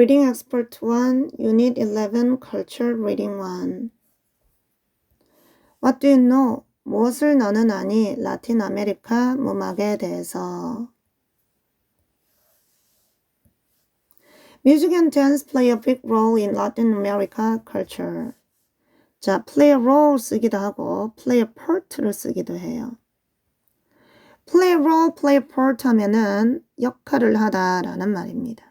Reading Expert 1, Unit 11, Culture Reading 1. What do you know? 무엇을 너는 아니? 라틴 아메리카 음악에 대해서. Music and dance play a big role in Latin America culture. 자, play a role 쓰기도 하고 play a part를 쓰기도 해요. play a role, play a part 하면은 역할을 하다라는 말입니다.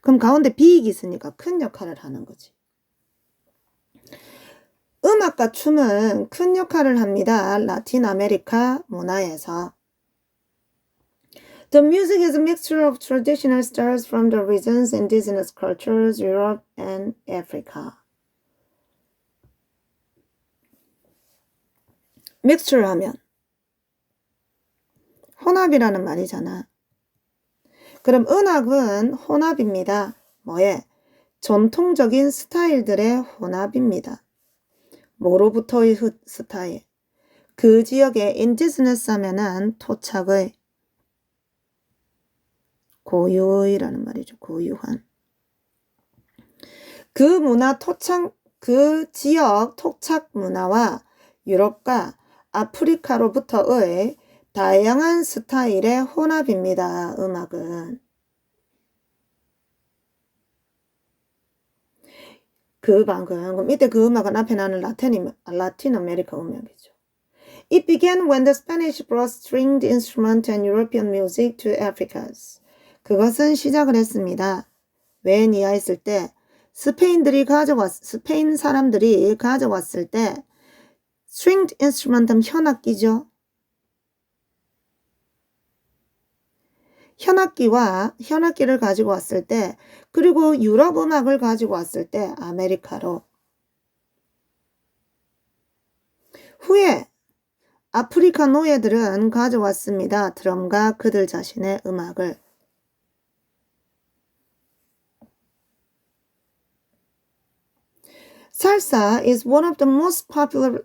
그럼 가운데 비익이 있으니까 큰 역할을 하는 거지. 음악과 춤은 큰 역할을 합니다. 라틴 아메리카 문화에서. The music is a mixture of traditional styles from the region's indigenous cultures, Europe and Africa. mixture 하면 혼합이라는 말이잖아. 그럼 은학은 혼합입니다. 뭐에? 전통적인 스타일들의 혼합입니다. 뭐로부터의 흐- 스타일? 그 지역의 indigenous 하면은 토착의 고유의라는 말이죠. 고유한. 그 문화 토착, 그 지역 토착 문화와 유럽과 아프리카로부터의 다양한 스타일의 혼합입니다. 음악은. 그 방금 그럼 이때 그 음악은 앞에 나는 라틴 라틴 아메리카 음악이죠. It began when the Spanish brought stringed instrument and European music to Africas. 그것은 시작을 했습니다. 웬 이하했을 때 스페인들이 가져왔 스페인 사람들이 가져왔을 때 stringed instrument 하면 현악기죠. 현악기와 현악기를 가지고 왔을 때 그리고 유럽 음악을 가지고 왔을 때 아메리카로 후에 아프리카 노예들은 가져왔습니다. 드럼과 그들 자신의 음악을 Salsa is one of the most popular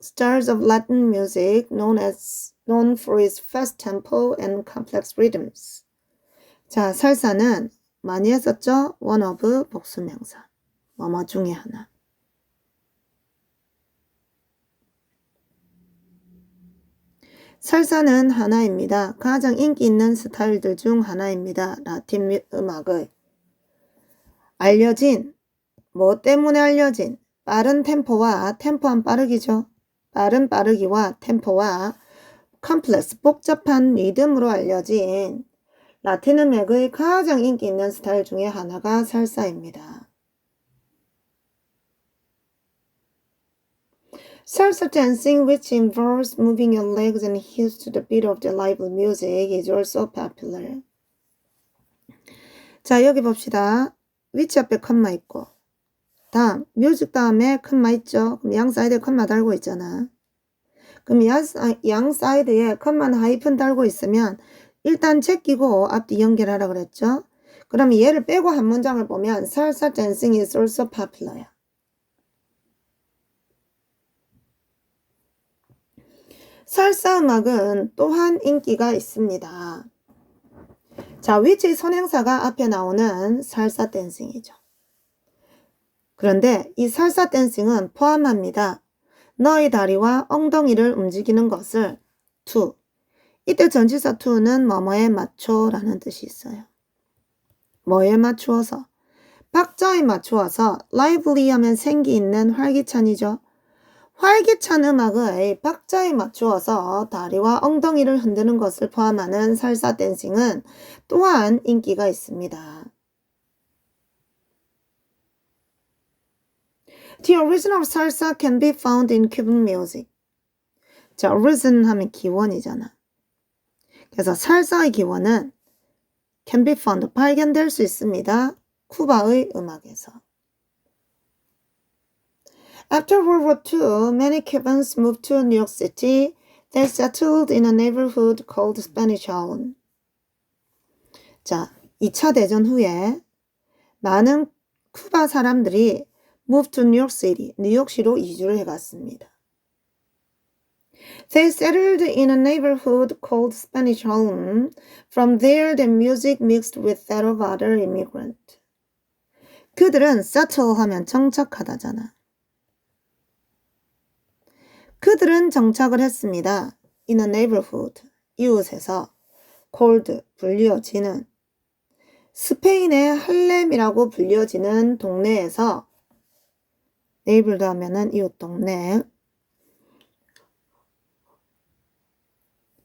styles of Latin music known as known for its fast tempo and complex rhythms. 자, 살사는 많이 했었죠? one of 복수명사. 뭐뭐 중에 하나. 살사는 하나입니다. 가장 인기 있는 스타일들 중 하나입니다. 라틴 미- 음악의 알려진 뭐 때문에 알려진 빠른 템포와 템포한 빠르기죠. 빠른 빠르기와 템포와 컴플렉스 복잡한 리듬으로 알려진 라틴 음악의 가장 인기 있는 스타일 중에 하나가 살사입니다. Salsa dancing, which involves moving your legs and heels to the beat of the lively music, is also popular. 자, 여기 봅시다. 위치 앞에 컴마 있고, 다음, 뮤직 다음에 컴마 있죠? 그럼 양 사이드에 컴마 달고 있잖아. 그럼 양, 사이드에 컴마는 하이픈 달고 있으면 일단 제끼고 앞뒤 연결하라 그랬죠? 그럼 얘를 빼고 한 문장을 보면 salsa dancing is also popular야. 살사 음악은 또한 인기가 있습니다. 자, 위치 선행사가 앞에 나오는 살사 댄싱이죠. 그런데 이 살사 댄싱은 포함합니다. 너의 다리와 엉덩이를 움직이는 것을 to. 이때 전치사 to는 뭐뭐에 맞춰라는 뜻이 있어요. 뭐에 맞추어서? 박자에 맞추어서 lively 하면 생기 있는 활기찬이죠. 활기찬 음악의 박자에 맞추어서 다리와 엉덩이를 흔드는 것을 포함하는 살사 댄싱은 또한 인기가 있습니다. The origin of salsa can be found in Cuban music. 자, origin 하면 기원이잖아. 그래서 살사의 기원은 can be found, 발견될 수 있습니다. 쿠바의 음악에서. After World War II, many Cubans moved to New York City. They settled in a neighborhood called Spanish Town. 자, 2차 대전 후에 많은 쿠바 사람들이 moved to New York City, 뉴욕시로 이주를 해갔습니다. They settled in a neighborhood called Spanish Harlem. From there, the music mixed with that of other immigrants. 그들은 settle 하면 정착하다잖아. 그들은 정착을 했습니다. In a neighborhood, 이웃에서 called, 불리어지는 스페인의 할렘이라고 불려지는 동네에서 네이블드 하면은 이웃 동네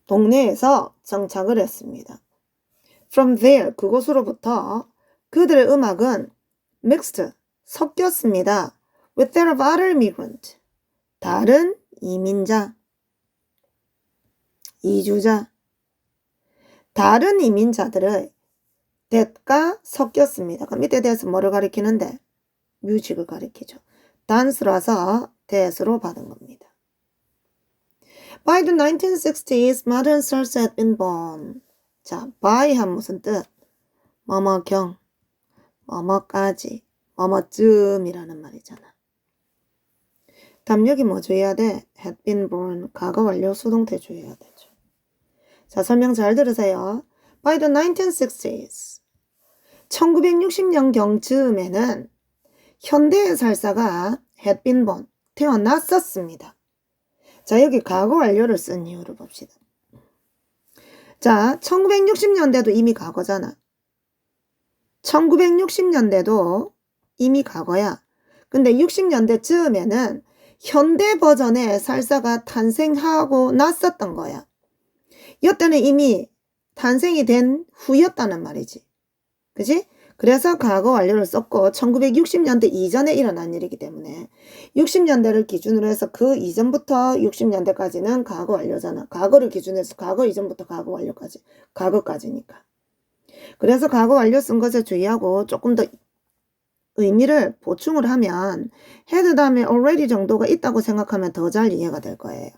동네에서 정착을 했습니다. From there, 그곳으로부터 그들의 음악은 mixed, 섞였습니다. With that of other immigrant, 다른 이민자, 이주자, 다른 이민자들의 that과 섞였습니다. 그럼 이때 대해서 뭐를 가리키는데? 뮤직을 가리키죠. 단수라서 that으로 받은 겁니다. By the 1960s, modern stars had been born. 자, by 한 무슨 뜻? 뭐뭐경, 뭐뭐까지, 뭐뭐쯤이라는 말이잖아. 담력이 뭐 줘야 돼? had been born, 과거 완료 수동태 줘야 되죠. 자, 설명 잘 들으세요. By the 1960s, 1960년 경쯤에는 현대의 살사가 born, 태어났었습니다. 자, 여기 과거 완료를 쓴 이유를 봅시다. 자, 1960년대도 이미 과거잖아. 1960년대도 이미 과거야. 근데 60년대 쯤에는 현대 버전의 살사가 탄생하고 났었던 거야. 이때는 이미 탄생이 된 후였다는 말이지. 그지? 그래서 과거 완료를 썼고 1960년대 이전에 일어난 일이기 때문에 60년대를 기준으로 해서 그 이전부터 60년대까지는 과거 완료잖아. 과거를 기준으로 해서 과거 이전부터 과거 완료까지. 과거까지니까. 그래서 과거 완료 쓴 것에 주의하고 조금 더 의미를 보충을 하면 had 다음에 already 정도가 있다고 생각하면 더 잘 이해가 될 거예요.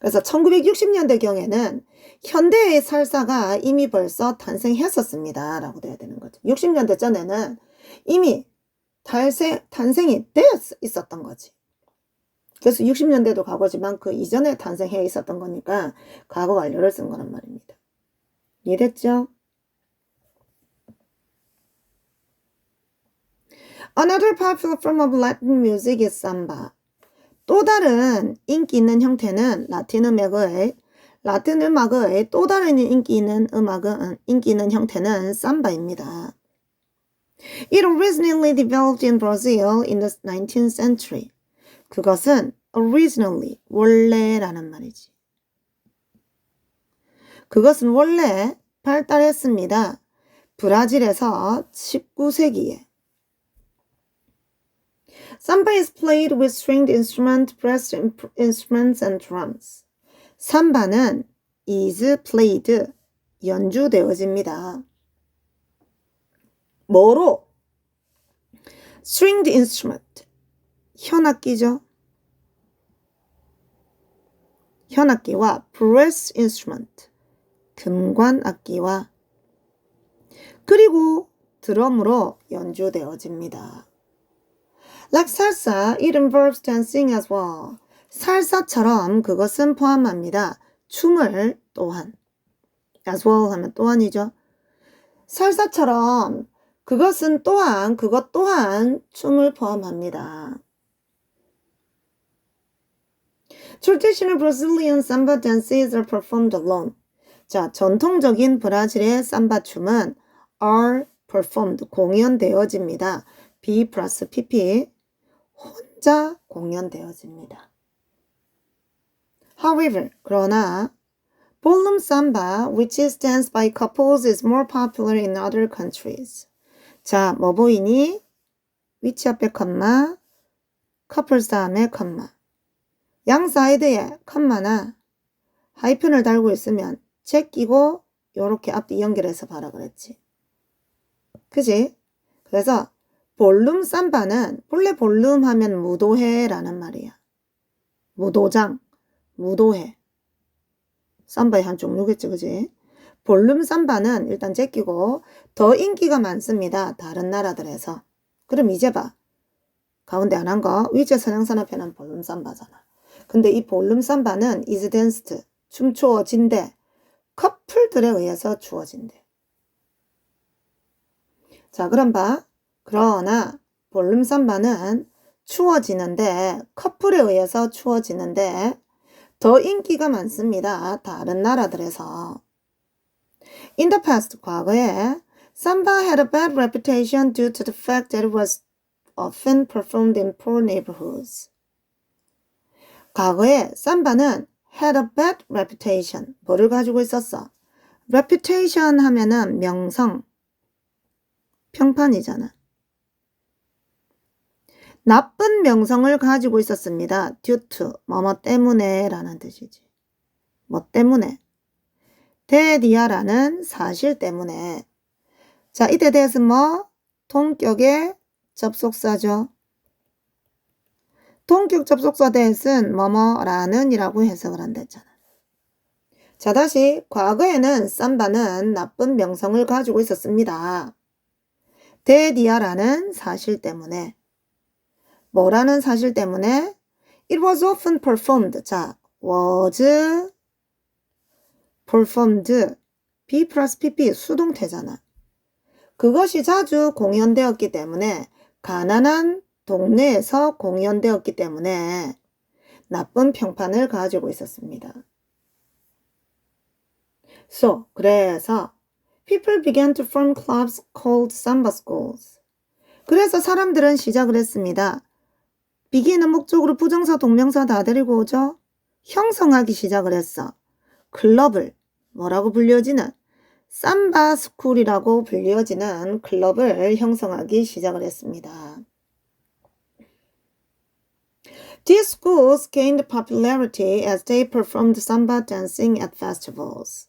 그래서 1960년대 경에는 현대의 살사가 이미 벌써 탄생했었습니다. 라고 돼야 되는 거죠. 60년대 전에는 이미 탄생, 탄생이 되어 있었던 거지. 그래서 60년대도 과거지만 그 이전에 탄생해 있었던 거니까 과거 완료를 쓴 거란 말입니다. 이해됐죠? Another popular form of Latin music is samba. 또 다른 인기 있는 형태는 라틴 음악의 라틴 음악의 또 다른 인기 있는 음악은 인기 있는 형태는 삼바입니다. It originally developed in Brazil in the 19th century. 그것은 originally 원래라는 말이지. 그것은 원래 발달했습니다. 브라질에서 19세기에 Samba is played with stringed instrument, brass instruments and drums. 삼바는 is played, 연주되어집니다. 뭐로? stringed instrument, 현악기죠. 현악기와 brass instrument, 금관 악기와 그리고 드럼으로 연주되어집니다. Like salsa, it involves dancing as well. 살사처럼 그것은 포함합니다. 춤을 또한. as well 하면 또한이죠. 살사처럼 그것은 또한, 그것 또한 춤을 포함합니다. Traditional Brazilian samba dances are performed alone. 자, 전통적인 브라질의 삼바 춤은 are performed, 공연되어집니다. B 플러스 PP 혼자 공연되어집니다. However, 그러나 ballroom samba, which is danced by couples, is more popular in other countries. 자, 뭐 보이니? 위치 앞에 컴마, 커플 다음에 컴마. 양 사이드에 컴마나 하이픈을 달고 있으면 제끼고 요렇게 앞뒤 연결해서 봐라 그랬지. 그지? 그래서 볼룸 삼바는 본래 볼룸 하면 무도회라는 말이야. 무도장, 무도회. 삼바의 한 종류겠지, 그지? 볼룸 삼바는 일단 제끼고 더 인기가 많습니다. 다른 나라들에서. 그럼 이제 봐. 가운데 안 한 거. 위제 선행산업회는 볼룸 삼바잖아. 근데 이 볼룸 삼바는 danced, 춤추어진대. 커플들에 의해서 추어진대. 자, 그럼 봐. 그러나 볼룸 삼바는 추워지는데 커플에 의해서 추워지는데 더 인기가 많습니다. 다른 나라들에서. In the past, 과거에 Samba had a bad reputation due to the fact that it was often performed in poor neighborhoods. 과거에 삼바는 had a bad reputation. 뭐를 가지고 있었어? reputation 하면은 명성, 평판이잖아. 나쁜 명성을 가지고 있었습니다. due to, 뭐뭐 때문에 라는 뜻이지. 뭐 때문에? 대디아라는 사실 때문에. 자, 이때 대해서 뭐? 동격의 접속사죠. 동격 접속사 대해서는 뭐뭐라는 이라고 해석을 한다잖아. 자, 다시 과거에는 삼바는 나쁜 명성을 가지고 있었습니다. 대디아라는 사실 때문에 뭐라는 사실 때문에 it was often performed. 자, was performed. B 플러스 PP 수동태잖아. 그것이 자주 공연되었기 때문에 가난한 동네에서 공연되었기 때문에 나쁜 평판을 가지고 있었습니다. So, 그래서 people began to form clubs called samba schools. 그래서 사람들은 시작을 했습니다. Begin은 목적으로 부정사 동명사 다 데리고 오죠. 형성하기 시작을 했어. 클럽을 뭐라고 불려지는 삼바 스쿨이라고 불려지는 클럽을 형성하기 시작을 했습니다. These schools gained popularity as they performed samba dancing at festivals.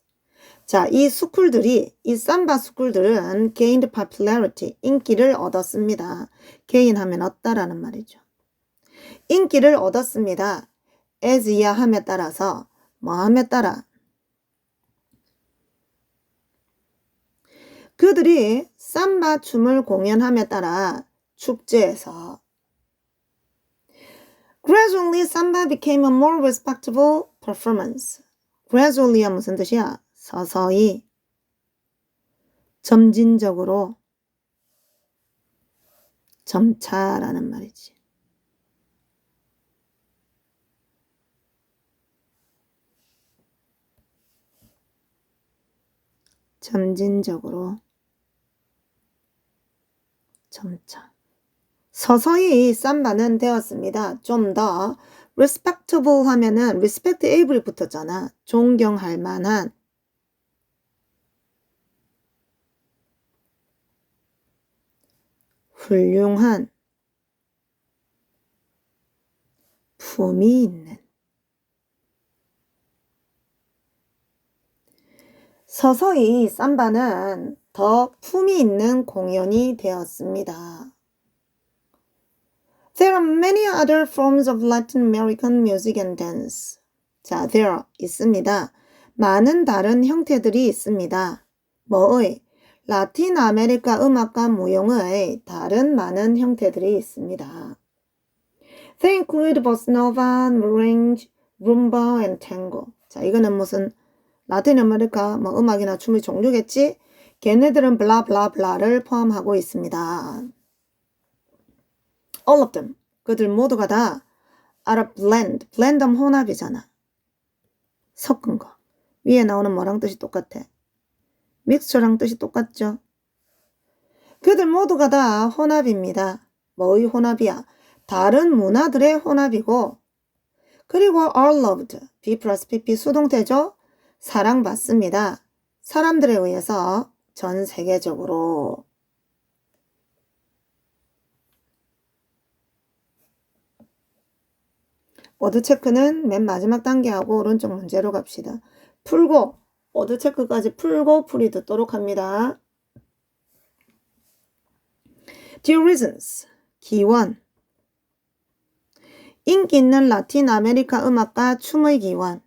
자, 이 스쿨들이, 이 삼바 스쿨들은 gained popularity, 인기를 얻었습니다. gain 하면 얻다라는 말이죠. 인기를 얻었습니다. as 이하함에 따라서, 뭐함에 따라, 그들이 삼바 춤을 공연함에 따라 축제에서 Gradually, samba became a more respectable performance. Gradually가 무슨 뜻이야? 서서히, 점진적으로, 점차라는 말이지. 점진적으로, 점차. 서서히 삼바는 되었습니다. 좀 더 respectable 하면은 respect able이 붙었잖아. 존경할 만한 훌륭한 품이 있는 서서히 삼바는 더 품이 있는 공연이 되었습니다. There are many other forms of Latin American music and dance. 자, there 있습니다. 많은 다른 형태들이 있습니다. 뭐의? 라틴 아메리카 음악과 무용의 다른 많은 형태들이 있습니다. They include bossa nova, merengue, rumba, and tango. 자, 이거는 무슨 라틴 아메리카 뭐 음악이나 춤의 종류겠지? 걔네들은 블라블라블라를 포함하고 있습니다. all of them. 그들 모두가 다 are a blend. blend 하면 혼합이잖아. 섞은 거. 위에 나오는 뭐랑 뜻이 똑같아? 믹스처랑 뜻이 똑같죠? 그들 모두가 다 혼합입니다. 뭐의 혼합이야? 다른 문화들의 혼합이고 그리고 are loved. B 플러스 PP 수동태죠? 사랑받습니다. 사람들에 의해서 전 세계적으로 워드 체크는 맨 마지막 단계하고 오른쪽 문제로 갑시다. 풀고 워드 체크까지 풀고 풀이 듣도록 합니다. Due reasons 기원 인기 있는 라틴 아메리카 음악과 춤의 기원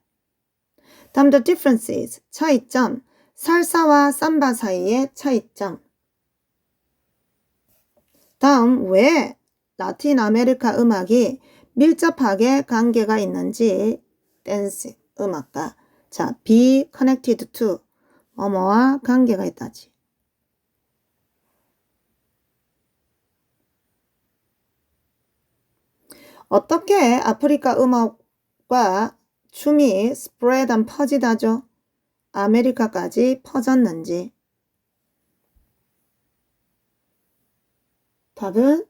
다음 the differences 차이점. 살사와 삼바 사이의 차이점. 다음 왜 라틴 아메리카 음악이 밀접하게 관계가 있는지 댄스 음악과 자 be connected to 뭐뭐와 관계가 있다지. 어떻게 아프리카 음악과 춤이 스프레드 퍼지다죠? 아메리카까지 퍼졌는지 답은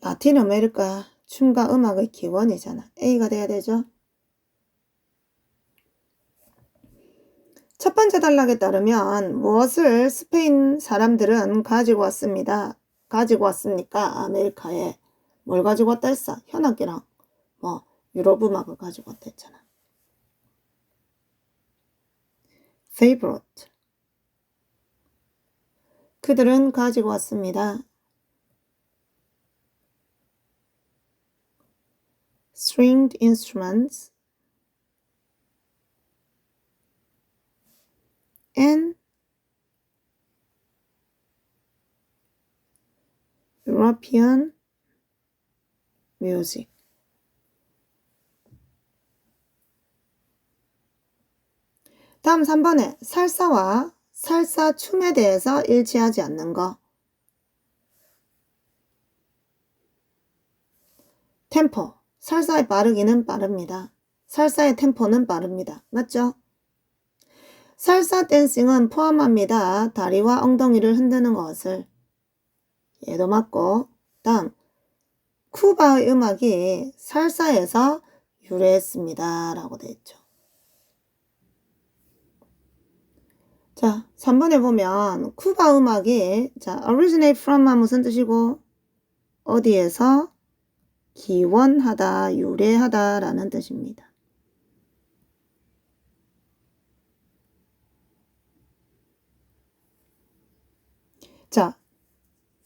라틴 아메리카 춤과 음악의 기원이잖아. A가 돼야 되죠. 첫 번째 단락에 따르면 무엇을 스페인 사람들은 가지고 왔습니다. 가지고 왔습니까? 아메리카에 뭘 가지고 왔다 했어? 현악기랑 뭐 유럽 음악을 가지고 왔다 했잖아. favorite 그들은 가지고 왔습니다. stringed instruments and European music. 다음 3번에 살사와 살사 춤에 대해서 일치하지 않는 거. 템포. 살사의 빠르기는 빠릅니다. 살사의 템포는 빠릅니다. 맞죠? 살사 댄싱은 포함합니다. 다리와 엉덩이를 흔드는 것을. 얘도 맞고. 다음. 쿠바의 음악이 살사에서 유래했습니다. 라고 되어 있죠. 자, 3번에 보면 쿠바 음악이 자, originate from은 무슨 뜻이고 어디에서 기원하다, 유래하다 라는 뜻입니다. 자,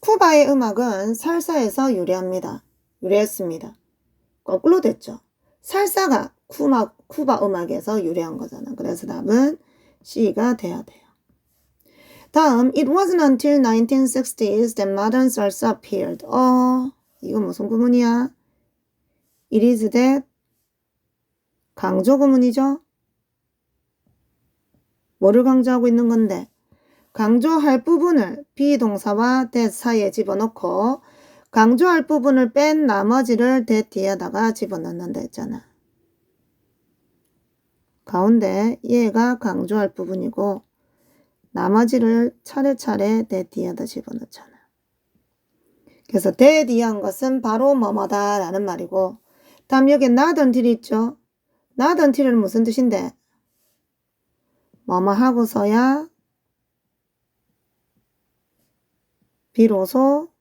쿠바의 음악은 살사에서 유래합니다. 유래했습니다. 거꾸로 됐죠. 살사가 쿠마, 쿠바 음악에서 유래한 거잖아. 그래서 답은 C가 돼야 돼요. 다음, it wasn't until 1960s that modern salsa appeared. 어, 이거 무슨 구문이야? It is that 강조 구문이죠? 뭐를 강조하고 있는 건데? 강조할 부분을 비동사와 that 사이에 집어넣고 강조할 부분을 뺀 나머지를 that 뒤에다가 집어넣는다 했잖아. 가운데 얘가 강조할 부분이고 나머지를 차례차례 that 뒤에다 집어넣잖아. 그래서 that 뒤한 것은 바로 뭐뭐다 라는 말이고 다음 여기 not until 있죠. until은 무슨 뜻인데? 뭐뭐 하고서야 비로소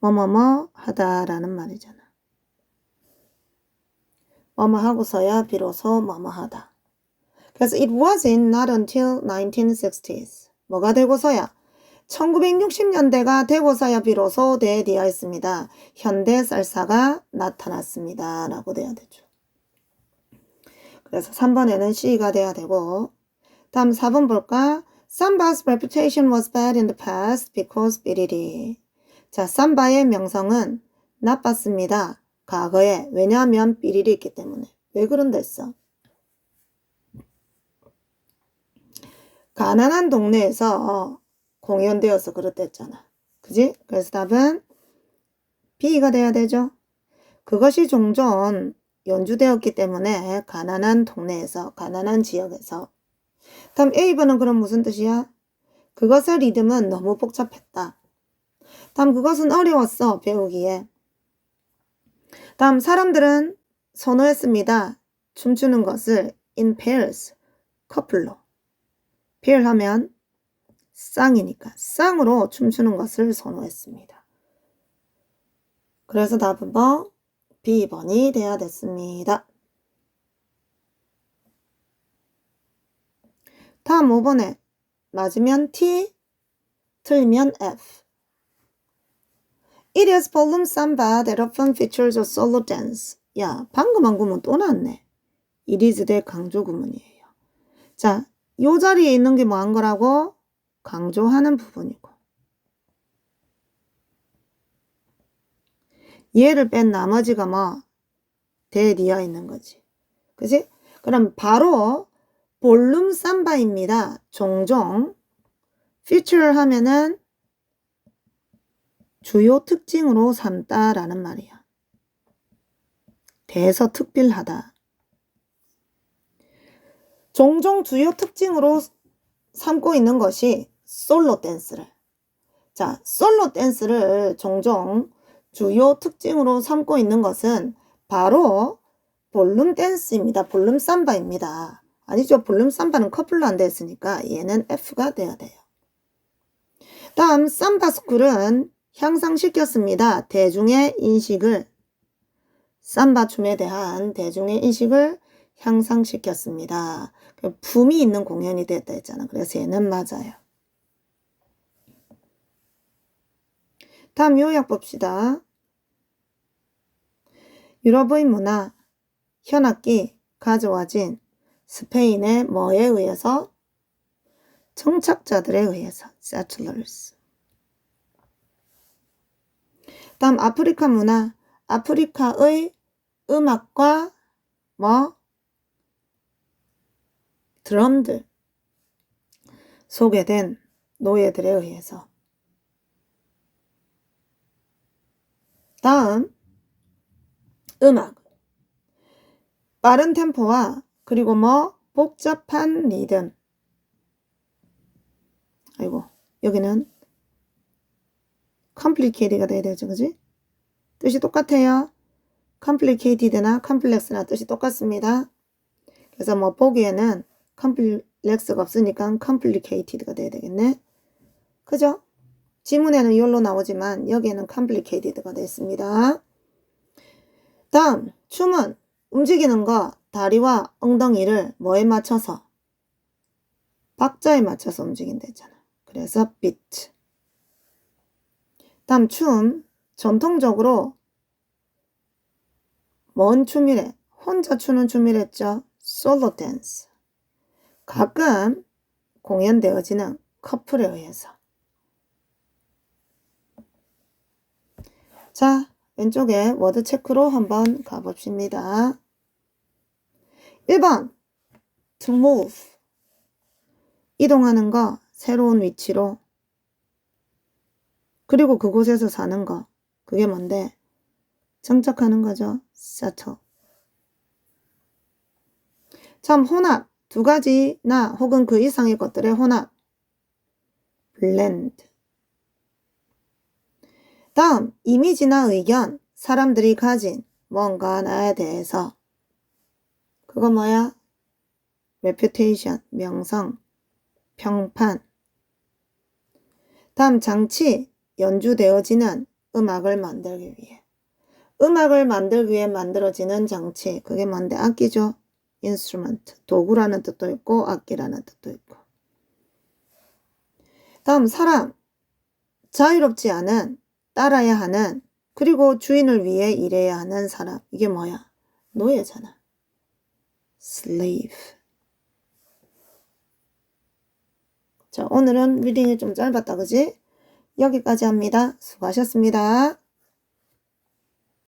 뭐뭐뭐 하다라는 말이잖아. 뭐뭐 하고서야 비로소 뭐뭐 하다. 그래서 it wasn't not until 1960s. 뭐가 되고서야 1960년대가 되고서야 비로소 대디어 있습니다. 현대 쌀사가 나타났습니다. 라고 돼야 되죠. 그래서 3번에는 C가 돼야 되고 다음 4번 볼까? Samba's reputation was bad in the past because 삐리리. 자, 삼바의 명성은 나빴습니다. 과거에. 왜냐하면 삐리리 있기 때문에. 왜 그런다 했어? 가난한 동네에서 공연되어서 그렇댔잖아. 그지? 그래서 답은 B가 돼야 되죠. 그것이 종종 연주되었기 때문에 가난한 동네에서, 가난한 지역에서. 다음 A번은 그럼 무슨 뜻이야? 그것의 리듬은 너무 복잡했다. 다음 그것은 어려웠어, 배우기에. 다음 사람들은 선호했습니다. 춤추는 것을 in pairs, 커플로. Pair 하면 쌍이니까 쌍으로 춤추는 것을 선호했습니다. 그래서 답은 뭐 B번이 돼야 됐습니다. 다음 5번에 맞으면 T, 틀리면 F. It is ballroom samba that often features a solo dance. 야, 방금 한 구문 또 나왔네. It is 대 강조 구문이에요. 자, 요 자리에 있는 게 뭐한 거라고? 강조하는 부분이고. 얘를 뺀 나머지가 뭐 대디어 있는 거지. 그지? 그럼 바로 볼륨 삼바입니다. 종종 feature 하면은 주요 특징으로 삼다라는 말이야. 대서특필하다. 종종 주요 특징으로 삼고 있는 것이 솔로 댄스를. 자, 솔로 댄스를 종종 주요 특징으로 삼고 있는 것은 바로 볼룸 댄스입니다. 볼룸 삼바입니다. 아니죠. 볼룸 삼바는 커플로 안 됐으니까 얘는 F가 돼야 돼요. 다음 삼바 스쿨은 향상시켰습니다. 대중의 인식을 삼바 춤에 대한 대중의 인식을 향상시켰습니다. 그 품이 있는 공연이 됐다 했잖아. 그래서 얘는 맞아요. 다음 요약 봅시다. 유럽의 문화, 현악기 가져와진 스페인의 뭐에 의해서? 정착자들에 의해서, settlers. 다음 아프리카 문화, 아프리카의 음악과 뭐? 드럼들 소개된 노예들에 의해서. 다음 음악 빠른 템포와 그리고 뭐 복잡한 리듬 아이고 여기는 complicated가 돼야 되죠 그지? 뜻이 똑같아요 complicated나 complex나 뜻이 똑같습니다 그래서 뭐 보기에는 complex가 없으니까 complicated가 돼야 되겠네 그죠? 지문에는 이걸로 나오지만 여기에는 complicated가 됐습니다 다음 춤은 움직이는 거 다리와 엉덩이를 뭐에 맞춰서 박자에 맞춰서 움직인다잖아. 그래서 비트. 다음 춤 전통적으로 뭔 춤이래? 혼자 추는 춤이랬죠. 솔로 댄스. 가끔 공연되어지는 커플에 의해서. 자, 왼쪽에 워드 체크로 한번 가봅시다. 1번 to move 이동하는 거 새로운 위치로 그리고 그곳에서 사는 거 그게 뭔데? 정착하는 거죠. settle 참 혼합 두 가지나 혹은 그 이상의 것들의 혼합 blend 다음 이미지나 의견 사람들이 가진 뭔가 나에 대해서 그거 뭐야? reputation, 명성, 평판. 다음 장치, 연주되어지는 음악을 만들기 위해. 음악을 만들기 위해 만들어지는 장치, 그게 뭔데? 악기죠? Instrument, 도구라는 뜻도 있고 악기라는 뜻도 있고. 다음 사람, 자유롭지 않은, 따라야 하는, 그리고 주인을 위해 일해야 하는 사람. 이게 뭐야? 노예잖아. slave. 자, 오늘은 리딩이 좀 짧았다, 그지? 여기까지 합니다. 수고하셨습니다.